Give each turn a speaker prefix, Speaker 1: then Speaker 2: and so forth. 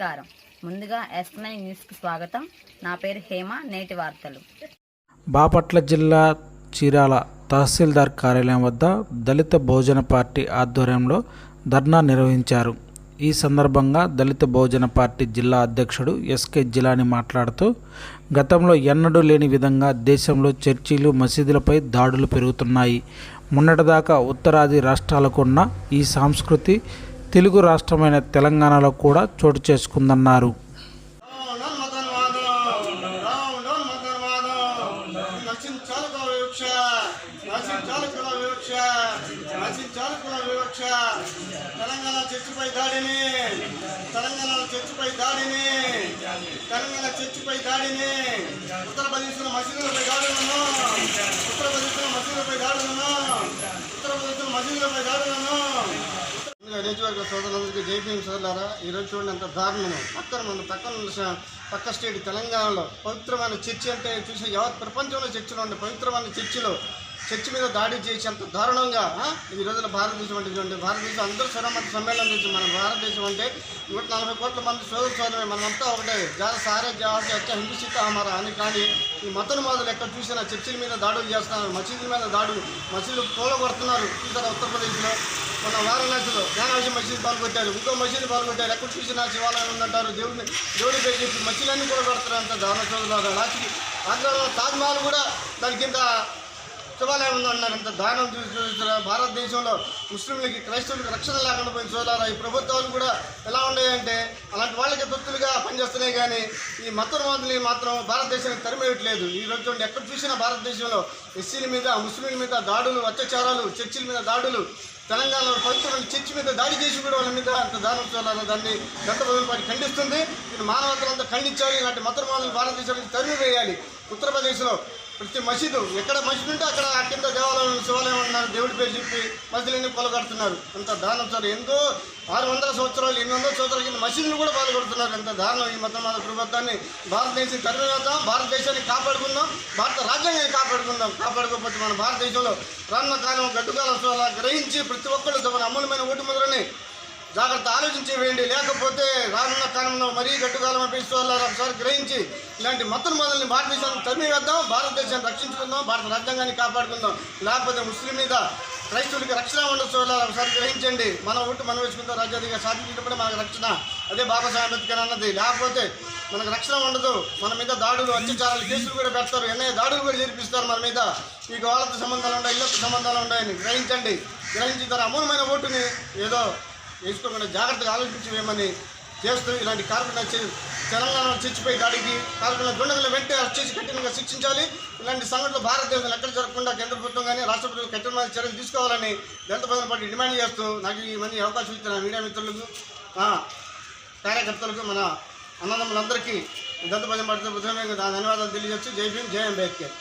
Speaker 1: నమస్కారం. ముందుగా yes nine న్యూస్కి స్వాగతం. నా పేరు హేమ నేటి వార్తలు.
Speaker 2: బాపట్ల జిల్లా చీరాల తహసీల్దార్ కార్యాలయం వద్ద దళిత బహుజన పార్టీ ఆధ్వర్యంలో ధర్నా నిర్వహించారు. ఈ సందర్భంగా దళిత బహుజన పార్టీ జిల్లా అధ్యక్షుడు ఎస్కే జిలాని మాట్లాడుతూ గతంలో ఎన్నడూ లేని విధంగా దేశంలో చర్చీలు మసీదులపై దాడులు పెరుగుతున్నాయి. మొన్నటిదాకా ఉత్తరాది రాష్ట్రాలకు ఉన్న ఈ సాంస్కృతి తెలుగు రాష్ట్రమైన తెలంగాణలో కూడా చోటు చేసుకుందన్నారు.
Speaker 3: డౌన్ మతన్వాదం డౌన్ డౌన్ మతన్వాదం నశించాలి కుల వివక్ష నశించాలి వివక్ష నశించాలి కుల వివక్ష తెలంగాణ చర్చిపై దాడిని తెలంగాణ చర్చిపై దాడిని తెలంగాణ చర్చిపై దాడిని ఉత్తరప్రదేశ్లో మసీదులపై దాడులను ఉత్తరప్రదేశ్లో మసీదులపై దాడులను ఉత్తరప్రదేశ్లో మసీదులపై దాడులను నియోజకవర్గ సోదరులందరికీ జై సోదరులారా ఈరోజు చూడండి అంత దారుణం పక్కన మన పక్కన పక్క స్టేట్ తెలంగాణలో పవిత్రమైన చర్చి అంటే చూసే యావత్ ప్రపంచంలో చర్చిలో ఉండే పవిత్రమైన చర్చిలో చర్చి మీద దాడి చేసి అంత దారుణంగా ఈ రోజున భారతదేశం అంటే చూడండి భారతదేశం అందరూ సరమత సమ్మేళనం చేసి మన భారతదేశం అంటే నూట నలభై కోట్ల మంది సోదరు సోదరమే మనమంతా ఒకటే జాత సారే జాత అచ్చ హిందూ సీత అని కానీ ఈ మతను మొదలు ఎక్కడ చూసినా చర్చిల మీద దాడులు చేస్తున్నారు మసీదుల మీద దాడులు మసీదులు కూలగొడుతున్నారు చూసారా ఉత్తరప్రదేశ్లో. మొన్న వారణాసిలో జ్ఞానావశి మసీదు పాల్గొట్టారు. ఇంకో మసీదు పాల్గొట్టారు. ఎక్కడ చూసినా శివాలయం ఉందంటారు. దేవుడిని దేవుడి పేరు చెప్పి మసీదులన్నీ కూడా కొడతారు అంత దారుణ చదువులాగా లాస్ట్కి ఆంధ్రలో తాజ్మహల్ కూడా దాని కింద శివాలయం ఉందన్నారు. అంత దానం చూసి చూస్తారా భారతదేశంలో ముస్లింలకి క్రైస్తవులకు రక్షణ లేకుండా పోయిన చూడాలా ఈ ప్రభుత్వాలు కూడా ఎలా ఉన్నాయంటే అలాంటి వాళ్ళకి తొత్తులుగా పనిచేస్తున్నాయి కానీ ఈ మతోన్మాదులు మాత్రం భారతదేశానికి తరిమేయట్లేదు ఈ రోజు చూడండి ఎక్కడ చూసినా భారతదేశంలో ఎస్సీల మీద ముస్లింల మీద దాడులు అత్యాచారాలు చర్చిల మీద దాడులు తెలంగాణలో పవిత్రమైన చర్చి మీద దాడి చేసి కూడా వాళ్ళ మీద అంత దారుణం దాన్ని గత పార్టీ ఖండిస్తుంది. ఇది మానవతలంతా ఖండించాలి ఇలాంటి మతోన్మాదులు భారతదేశానికి తరిమి వేయాలి. ఉత్తరప్రదేశ్లో ప్రతి మసీదు ఎక్కడ మసీదు ఉంటే అక్కడ ఆ కింద వాళ్ళు శివాలయం ఉన్నారు దేవుడి పేరు చెప్పి మసీదులన్నీ కొలగడుతున్నారు. అంత దారుణం సార్. ఎంతో ఆరు వందల సంవత్సరాలు ఎనిమిది వందల సంవత్సరాల కింద మసీదులు కూడా పాల్గొడుతున్నారు ఎంత దారుణం ఈ మతం మాద ప్రభుత్వాన్ని భారతదేశం తరిమివేద్దాం భారతదేశాన్ని కాపాడుకుందాం భారత రాజ్యాంగాన్ని కాపాడుకుందాం. కాపాడుకోకపోతే మన భారతదేశంలో రానున్న కాలం గడ్డు గ్రహించి ప్రతి ఒక్కళ్ళు తమ అమూల్యమైన ఓటు ముద్రని జాగ్రత్త ఆలోచించి వేయండి. లేకపోతే రానున్న కాలంలో మరీ గట్టుకాలం అనిపిస్తోళ్ళారు ఒకసారి గ్రహించి ఇలాంటి మతం మొదలని భారతదేశాన్ని తరిమివేద్దాం భారతదేశాన్ని రక్షించుకుందాం. భారత రాజ్యాంగాన్ని కాపాడుకుందాం. లేకపోతే ముస్లిం మీద క్రైస్తవులకి రక్షణ ఉండొచ్చు. ఒకసారి గ్రహించండి. మన ఓటు మనం వేసుకుంటాం. రాజ్యాధిగా సాధించినప్పుడే మనకు రక్షణ. అదే బాబాసాహెబ్ అంబేద్కర్ అన్నది. లేకపోతే మనకు రక్షణ ఉండదు. మన మీద దాడులు అత్యాచారాలు కేసులు కూడా పెడతారు. ఎన్నో దాడులు కూడా జరిపిస్తారు మన మీద. మీకు వాళ్ళతో సంబంధాలు ఉన్నాయి ఇళ్ళతో సంబంధాలు ఉన్నాయని గ్రహించండి. గ్రహించిన తర్వాత అమూలమైన ఓటుని ఏదో వేసుకోకుండా జాగ్రత్తగా ఆలోచించి వేయమని చేస్తూ ఇలాంటి కార్మికుల చే- తెలంగాణ చచ్చిపోయి దాడికి కార్మికుల దుండగుల వెంటనే అరెస్ట్ చేసి కఠినంగా శిక్షించాలి. ఇలాంటి సంఘటనలు భారతదేశంలో ఎక్కడ జరగకుండా కేంద్ర ప్రభుత్వం కానీ రాష్ట్ర ప్రభుత్వం కఠినమైన చర్యలు తీసుకోవాలని దళిత ప్రజల పార్టీ డిమాండ్ చేస్తూ నాకు ఈ మంచి అవకాశం ఇచ్చిన మీడియా మిత్రులకు కార్యకర్తలకు మన అన్నదమ్ములందరికీ దళిత ప్రజల పార్టీ ధన్యవాదాలు తెలియజేస్తూ జై భీమ్ జై అంబేద్కర్.